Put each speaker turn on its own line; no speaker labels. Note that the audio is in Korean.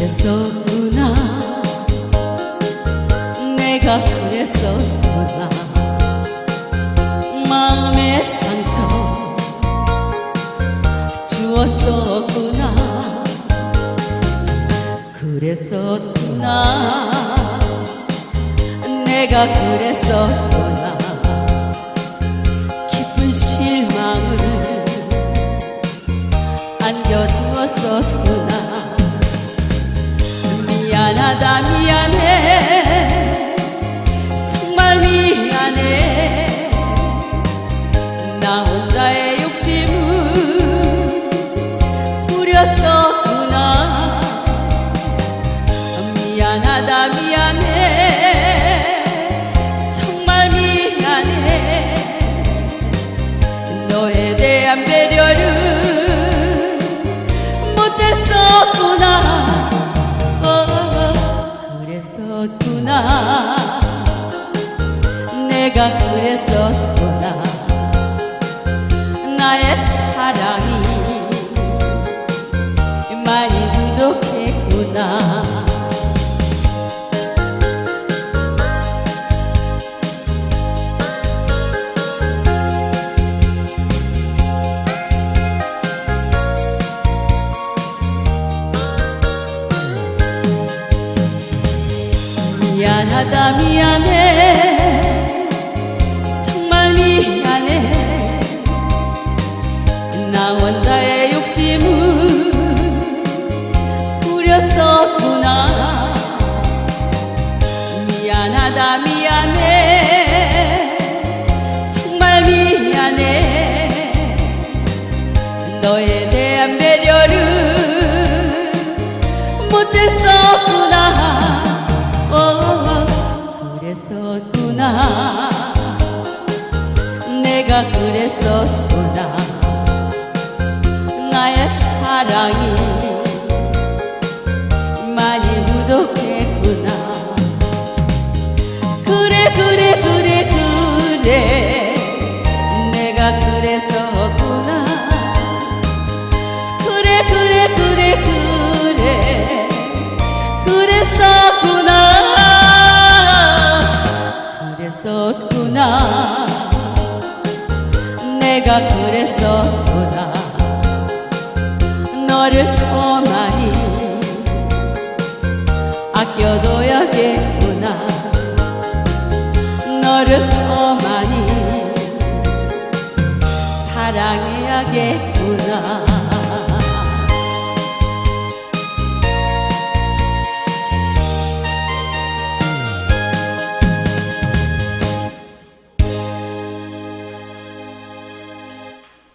그랬었구나. 내가 그랬었구나. 마음의 상처 주었었구나. 그랬었구나. 내가 그랬었구나 미안하다 미안해 정말 미안해. 나 혼자의 욕심을 부렸었구나. 미안하다 미안해. 정말 미안해. 너에 대한 배려를 못했었구나 그랬었구나. 내가 그랬었구나. 나의 사랑이 많이 부족했구나 미안하다 미안해. 정말 미안해. 나 혼자의 욕심을 부렸었구나. 미안하다 미안해. 정말 미안해. 너에 대한 배려를 못했었구나. 어, 그랬었구나. 내가 그랬었구나. 나의 사랑이 내가 그랬었구나. 너를 더 많이 아껴줘야겠구나. 너를 더 많이 사랑해야겠구나